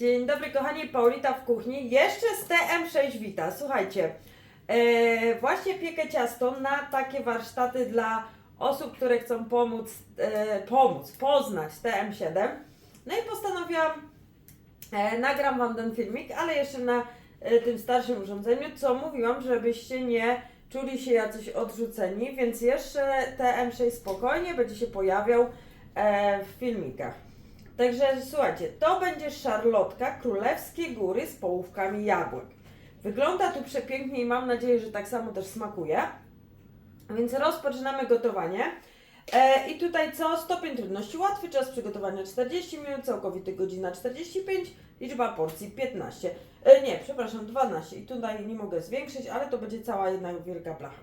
Dzień dobry kochani, Paulita w kuchni. Jeszcze z TM6 wita. Słuchajcie, e, właśnie piekę ciasto na takie warsztaty dla osób, które chcą pomóc, e, pomóc, poznać TM7. No i postanowiłam, e, nagram Wam ten filmik, ale jeszcze na e, tym starszym urządzeniu, co mówiłam, żebyście nie czuli się jacyś odrzuceni, więc jeszcze TM6 spokojnie będzie się pojawiał e, w filmikach. Także słuchajcie, to będzie szarlotka królewskie góry z połówkami jabłek. Wygląda tu przepięknie i mam nadzieję, że tak samo też smakuje. Więc rozpoczynamy gotowanie. E, I tutaj co? Stopień trudności łatwy, czas przygotowania 40 minut, całkowity godzina 45, liczba porcji 15. E, nie, przepraszam, 12. I tutaj nie mogę zwiększyć, ale to będzie cała jedna wielka placha.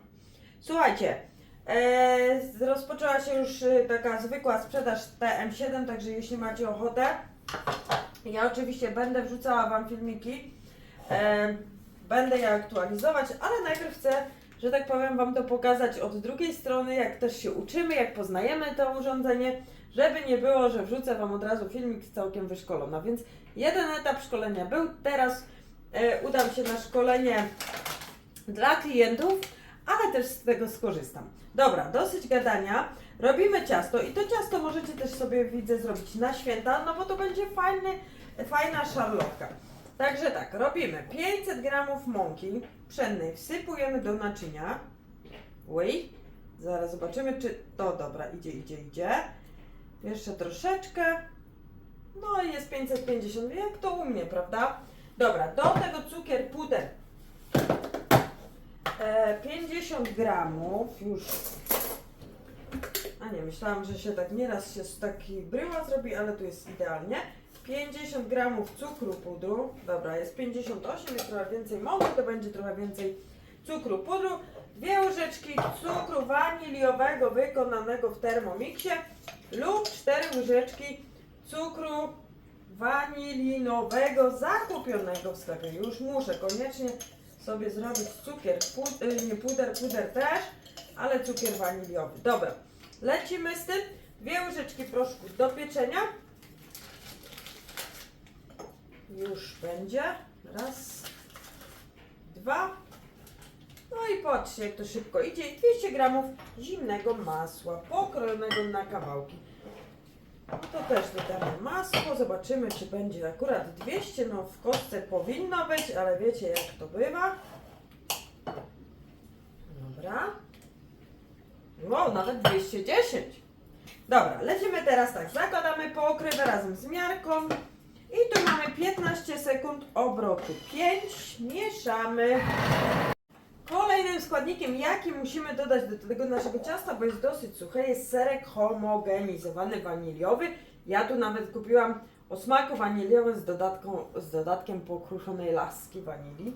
Słuchajcie, e, rozpoczęła się już e, taka zwykła sprzedaż TM7, także jeśli macie ochotę, ja oczywiście będę wrzucała Wam filmiki, e, będę je aktualizować, ale najpierw chcę, że tak powiem, Wam to pokazać od drugiej strony, jak też się uczymy, jak poznajemy to urządzenie, żeby nie było, że wrzucę Wam od razu filmik całkiem wyszkolona. Więc jeden etap szkolenia był, teraz e, udam się na szkolenie dla klientów, ale też z tego skorzystam. Dobra, dosyć gadania. Robimy ciasto i to ciasto możecie też sobie widzę zrobić na święta, no bo to będzie fajny, fajna szarlotka. Także tak, robimy 500 gramów mąki pszennej, wsypujemy do naczynia. Łyj, zaraz zobaczymy, czy to dobra, idzie, idzie, idzie. Jeszcze troszeczkę. No i jest 550, jak to u mnie, prawda? Dobra, do tego cukier puder E, 50 gramów już. A nie, myślałam, że się tak nieraz się taki bryła zrobi, ale tu jest idealnie. 50 gramów cukru pudru. Dobra, jest 58, jest trochę więcej mąki, to będzie trochę więcej cukru pudru. Dwie łyżeczki cukru waniliowego wykonanego w Thermomixie lub 4 łyżeczki cukru wanilinowego zakupionego w sklepie. Już muszę koniecznie sobie zrobić cukier, pud, y, nie puder, puder też, ale cukier waniliowy. Dobra, lecimy z tym. Dwie łyżeczki proszku do pieczenia. Już będzie. Raz, dwa. No i patrzcie, jak to szybko idzie. I 200 gramów zimnego masła, pokrojonego na kawałki. No to też dodamy masło, zobaczymy czy będzie akurat 200, no w kostce powinno być, ale wiecie jak to bywa. Dobra. Wow, nawet 210. Dobra, lecimy teraz tak, zakładamy pokrywę razem z miarką i tu mamy 15 sekund obrotu. 5, mieszamy. Składnikiem, jaki musimy dodać do tego naszego ciasta, bo jest dosyć suche, jest serek homogenizowany waniliowy. Ja tu nawet kupiłam o smaku waniliowym z, dodatką, z dodatkiem pokruszonej laski wanilii.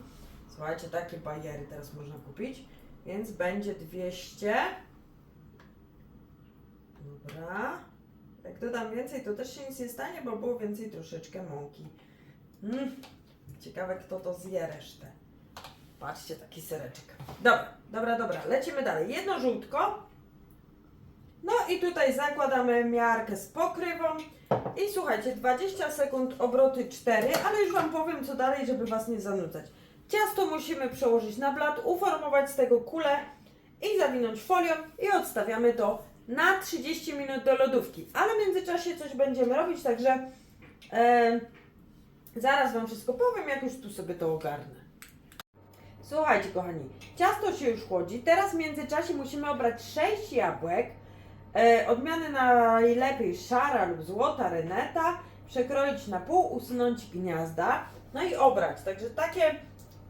Słuchajcie, takie bajery teraz można kupić, więc będzie 200. Dobra. Jak dodam więcej, to też się nic nie stanie, bo było więcej troszeczkę mąki. Mm. Ciekawe, kto to zje resztę. Patrzcie, taki sereczek. Dobra, dobra, dobra. Lecimy dalej. Jedno żółtko. No i tutaj zakładamy miarkę z pokrywą. I słuchajcie, 20 sekund obroty 4, ale już Wam powiem co dalej, żeby Was nie zanudzać. Ciasto musimy przełożyć na blat, uformować z tego kulę i zawinąć folią i odstawiamy to na 30 minut do lodówki. Ale w międzyczasie coś będziemy robić, także e, zaraz Wam wszystko powiem, jak już tu sobie to ogarnę. Słuchajcie, kochani, ciasto się już chłodzi. Teraz w międzyczasie musimy obrać 6 jabłek. E, odmiany najlepiej szara lub złota reneta. Przekroić na pół, usunąć gniazda. No i obrać. Także takie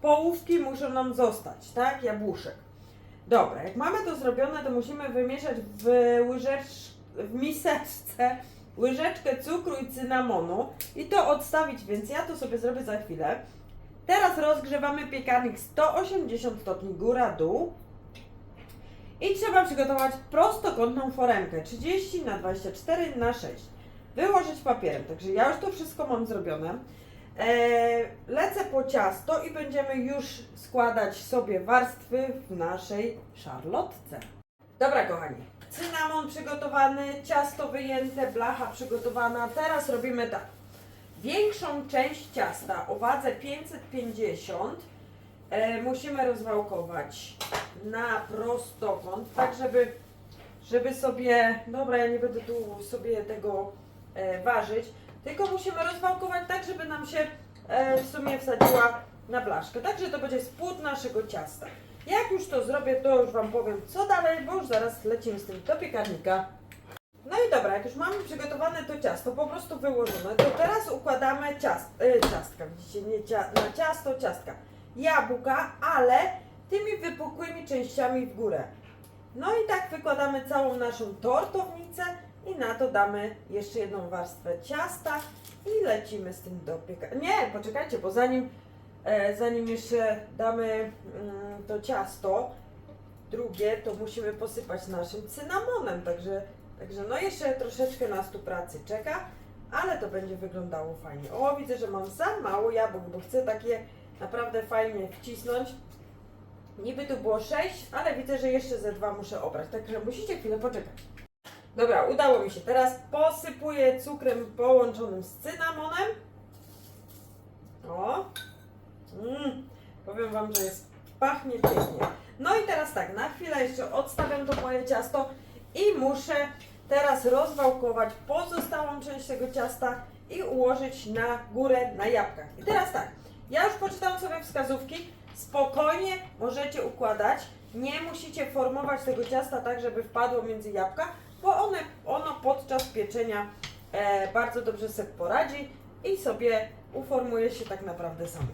połówki muszą nam zostać, tak? Jabłuszek. Dobra, jak mamy to zrobione, to musimy wymieszać w łyżecz, w miseczce łyżeczkę cukru i cynamonu i to odstawić, więc ja to sobie zrobię za chwilę. Teraz rozgrzewamy piekarnik 180 stopni góra-dół i trzeba przygotować prostokątną foremkę 30 na 24 na 6. Wyłożyć papierem, także ja już to wszystko mam zrobione. Eee, lecę po ciasto i będziemy już składać sobie warstwy w naszej szarlotce. Dobra kochani, cynamon przygotowany, ciasto wyjęte, blacha przygotowana. Teraz robimy tak. Większą część ciasta o wadze 550 e, musimy rozwałkować na prostokąt, tak żeby, żeby sobie, dobra ja nie będę tu sobie tego e, ważyć, tylko musimy rozwałkować tak, żeby nam się e, w sumie wsadziła na blaszkę. Także to będzie spód naszego ciasta. Jak już to zrobię, to już Wam powiem co dalej, bo już zaraz lecimy z tym do piekarnika. No i dobra, jak już mamy przygotowane to ciasto, po prostu wyłożone, to teraz układamy ciast, e, ciastka, widzicie, nie cia, na ciasto, ciastka, jabłka, ale tymi wypukłymi częściami w górę. No i tak wykładamy całą naszą tortownicę i na to damy jeszcze jedną warstwę ciasta i lecimy z tym do piekarnika. Nie, poczekajcie, bo zanim, e, zanim jeszcze damy mm, to ciasto drugie, to musimy posypać naszym cynamonem, także Także no jeszcze troszeczkę nas tu pracy czeka, ale to będzie wyglądało fajnie. O, widzę, że mam za mało jabłek, bo chcę takie naprawdę fajnie wcisnąć. Niby tu było 6, ale widzę, że jeszcze ze dwa muszę obrać, także musicie chwilę poczekać. Dobra, udało mi się. Teraz posypuję cukrem połączonym z cynamonem. O, mm, powiem Wam, że jest pachnie pięknie. No i teraz tak, na chwilę jeszcze odstawiam to moje ciasto i muszę teraz rozwałkować pozostałą część tego ciasta i ułożyć na górę na jabłkach. I teraz tak, ja już poczytałam sobie wskazówki, spokojnie możecie układać, nie musicie formować tego ciasta tak, żeby wpadło między jabłka, bo one, ono podczas pieczenia e, bardzo dobrze sobie poradzi i sobie uformuje się tak naprawdę samo.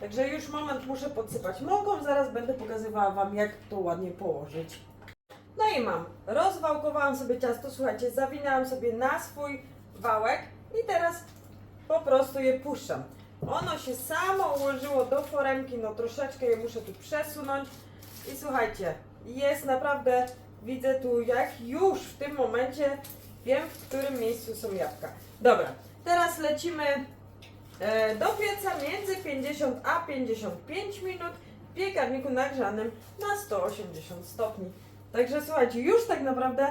Także już moment muszę podsypać mąką, zaraz będę pokazywała Wam jak to ładnie położyć. Mam. Rozwałkowałam sobie ciasto, słuchajcie, zawinęłam sobie na swój wałek i teraz po prostu je puszczam. Ono się samo ułożyło do foremki, no troszeczkę je muszę tu przesunąć i słuchajcie, jest naprawdę, widzę tu jak już w tym momencie wiem w którym miejscu są jabłka. Dobra, teraz lecimy e, do pieca między 50 a 55 minut w piekarniku nagrzanym na 180 stopni. Także słuchajcie, już tak naprawdę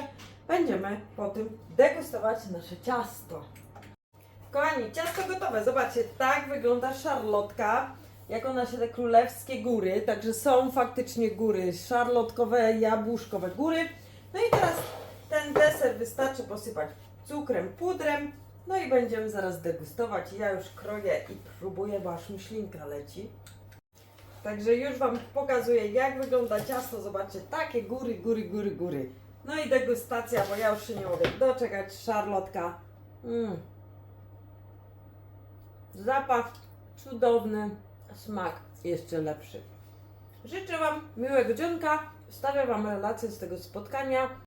będziemy po tym degustować nasze ciasto. Kochani, ciasto gotowe. Zobaczcie, tak wygląda szarlotka, jako nasze te królewskie góry. Także są faktycznie góry szarlotkowe, jabłuszkowe góry. No i teraz ten deser wystarczy posypać cukrem, pudrem. No i będziemy zaraz degustować. Ja już kroję i próbuję, bo aż mi ślinka leci. Także już Wam pokazuję, jak wygląda ciasto. Zobaczcie, takie góry, góry, góry, góry. No i degustacja, bo ja już się nie mogę doczekać. Szarlotka. Mm. Zapach cudowny, smak jeszcze lepszy. Życzę Wam miłego dzionka. Wstawiam Wam relację z tego spotkania.